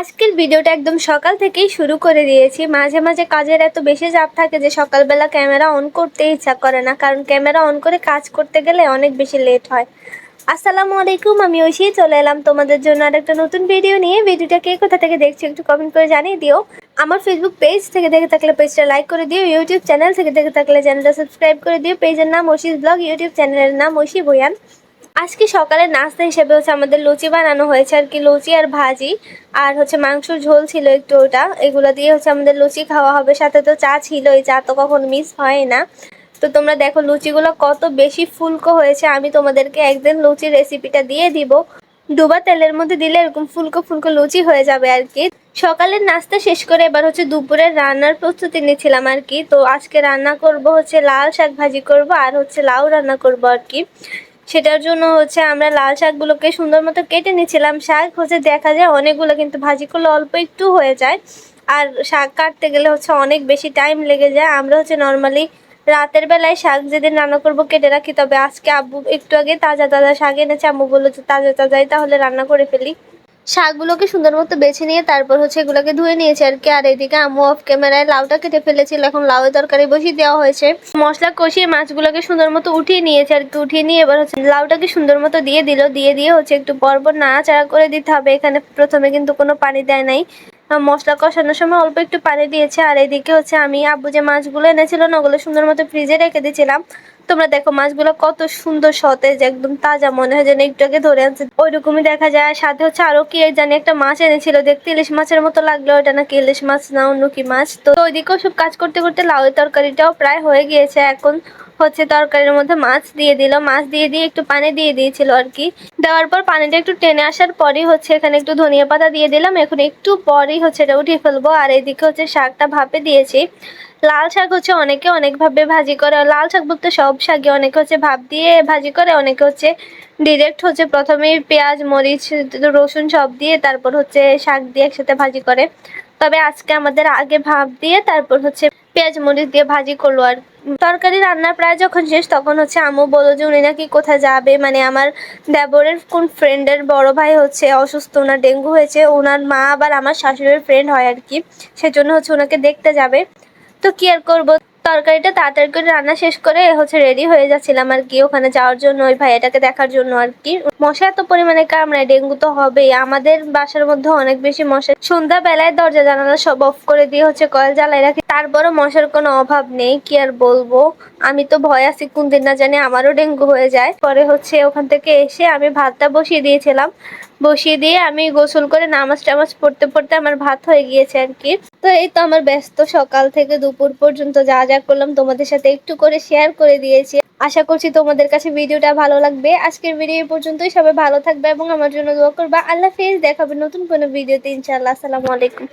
আজকের ভিডিওটা একদম সকাল থেকেই শুরু করে দিয়েছি। মাঝে মাঝে কাজের এত বেশি চাপ থাকে যে সকালবেলা ক্যামেরা অন করতে ইচ্ছা করে না, কারণ ক্যামেরা অন করে কাজ করতে গেলে অনেক বেশি লেট হয়। আসসালামু আলাইকুম, আমি ঐশী, চলে এলাম তোমাদের জন্য আর একটা নতুন ভিডিও নিয়ে। ভিডিওটা কে কোথা থেকে দেখছ একটু কমেন্ট করে জানিয়ে দিও। আমার ফেসবুক পেজ থেকে দেখে থাকলে পেজটা লাইক করে দিও ইউটিউব চ্যানেল থেকে দেখে থাকলে চ্যানেলটা সাবস্ক্রাইব করে দিও। পেজের নাম ঐশীস ব্লগ ইউটিউব চ্যানেলের নাম ঐশী বয়ান। আজকে সকালে নাস্তা হিসেবে হচ্ছে আমাদের লুচি বানানো হয়েছে আর কি, লুচি আর ভাজি। আর হচ্ছে মাংসর ঝোল ছিল একটু ওটা। এগুলো দিয়ে হচ্ছে আমাদের লুচি খাওয়া হবে। সাথে তো চা ছিল, এই চা তো কখন মিস হয় না। তো তোমরা দেখো লুচিগুলো কত বেশি ফুলকো হয়েছে। আমি তোমাদেরকে একদিন লুচির রেসিপিটা দিয়ে দিব। ডুবা তেলের মধ্যে দিলে এরকম ফুলকো ফুলকো লুচি হয়ে যাবে আর কি। সকালের নাস্তা শেষ করে এবার হচ্ছে দুপুরের রান্নার প্রস্তুতি নিচ্ছিলাম আর কি। তো আজকে রান্না করব হচ্ছে লাল শাক ভাজি করব আর হচ্ছে লাউ রান্না করব আর কি। সেটার জন্য হচ্ছে আমরা লাল শাকগুলোকে সুন্দর মতো কেটে নিয়েছিলাম। শাক হচ্ছে দেখা যায় অনেকগুলো কিন্তু ভাজি করলে অল্প একটু হয়ে যায়। আর শাক কাটতে গেলে হচ্ছে অনেক বেশি টাইম লেগে যায়। আমরা হচ্ছে নর্মালি রাতের বেলায় শাক যেদিন রান্না করব, কেটে রাখি। তবে আজকে আব্বু একটু আগে তাজা তাজা শাক এনেছে। আম্মু বলল যে, তাজা তাজাই তাহলে রান্না করে ফেলি। শাকগুলোকে সুন্দর মতো বেছে নিয়ে তারপর হচ্ছে এগুলোকে ধুয়ে নিয়েছে আর কি। আর এদিকে আম্মু অফ ক্যামেরায় লাউটা কেটে ফেলেছিল, এখন লাউয়ের তরকারি বসিয়ে দেওয়া হয়েছে। মশলা কষিয়ে মাছগুলোকে সুন্দর মতো উঠিয়ে নিয়েছে আর কি, উঠিয়ে নিয়ে এবার হচ্ছে লাউটাকে সুন্দর মতো দিয়ে দিল। দিয়ে দিয়ে হচ্ছে একটু পরপর নাড়াচাড়া করে দিতে হবে, এখানে প্রথমে কিন্তু কোনো পানি দেয় নাই। মশলা কষানোর সময় অল্প একটু পানি দিয়েছে। আর এদিকে হচ্ছে আমি আব্বু যে মাছগুলো এনেছিল না, ওগুলো সুন্দর মতো ফ্রিজে রেখে দিয়েছিলাম। তোমরা দেখো মাছগুলো কত সুন্দর সতেজ, একদম তাজা মনে হয় যেন একটু আগে ধরে আনছে। ওই রকমই দেখা যায়। সাথে হচ্ছে আরও কি জানি একটা মাছ এনেছিল, দেখতে ইলিশ মাছের মতো লাগল। ওটা নাকি ইলিশ মাছ না, অন্য কি মাছ? তো ওইদিকেও সব কাজ করতে করতে লাউ তরকারিটাও প্রায় হয়ে গিয়েছে। এখন হচ্ছে তরকারির মধ্যে মাছ দিয়ে দিল। মাছ দিয়ে দিয়ে একটু পানি দিয়ে দিয়েছিল আর কি। দেওয়ার পর পানিটা একটু টেনে আসার পরই হচ্ছে এখানে একটু ধনিয়া পাতা দিয়ে দিলাম। এখন একটু পরই হচ্ছে এটা উঠিয়ে ফেলব। আর এইদিকে হচ্ছে শাকটা ভাপে দিয়েছি। লাল শাক হচ্ছে অনেকে অনেকভাবে ভাজি করে। লাল শাক বলতে সব শাকে অনেকে হচ্ছে ভাপ দিয়ে ভাজি করে, অনেকে হচ্ছে ডিরেক্ট হচ্ছে প্রথমে পেঁয়াজ, মরিচ, রসুন সব দিয়ে তারপর হচ্ছে শাক দিয়ে একসাথে ভাজি করে। তবে আজকে আমাদের আগে ভাপ দিয়ে তারপর হচ্ছে পেঁয়াজ মরিচ দিয়ে ভাজি করল আর তরকারি রান্না প্রায় যখন শেষ, তখন হচ্ছে আমু বলো যে, উনি নাকি কোথায় যাবে? মানে আমার দেবরের কোন ফ্রেন্ডের বড় ভাই হচ্ছে অসুস্থ ওনার ডেঙ্গু হয়েছে ওনার মা আবার আমার শাশুড়ির ফ্রেন্ড হয় আর কি, সেজন্য হচ্ছে ওনাকে দেখতে যাবে। তো কি আর করব? তরকারিটা তাড়াতাড়ি করে রান্না শেষ করে হচ্ছে রেডি হয়ে যাচ্ছিলাম আর কি ওখানে যাওয়ার জন্য, ওই ভাইয়াটাকে দেখার জন্য আর কি। মশা এত পরিমাণে কামড়ায়, ডেঙ্গু তো হবেই। আমাদের বাসার মধ্যে অনেক বেশি মশা। সন্ধ্যা বেলায় দরজা জানালা সব অফ করে দিয়ে হচ্ছে কয়েল জ্বালাই রাখি। তারপরও মশার কোনো অভাব নেই, কি আর বলব? আমি তো ভয় আছি কোন দিন না জানি আমারও ডেঙ্গু হয়ে যায়। পরে হচ্ছে ওখান থেকে এসে আমি ভাতটা বসিয়ে দিয়েছিলাম। বসিয়ে দিয়ে আমি গোসল করে নামাজ টামাজ পড়তে পড়তে আমার ভাত হয়ে গিয়েছে আর কি। তো এই তো আমার ব্যস্ত সকাল থেকে দুপুর পর্যন্ত যা যা করলাম তোমাদের সাথে একটু করে শেয়ার করে দিয়েছি। আশা করছি তোমাদের কাছে ভিডিওটা ভালো লাগবে। আজকের ভিডিও পর্যন্তই। সবাই ভালো থাকবে এবং আমার জন্য দোয়া করবা। আল্লাহ ফেজ দেখাবে নতুন কোনো ভিডিওতে ইনশাআল্লাহ। আসসালামু আলাইকুম।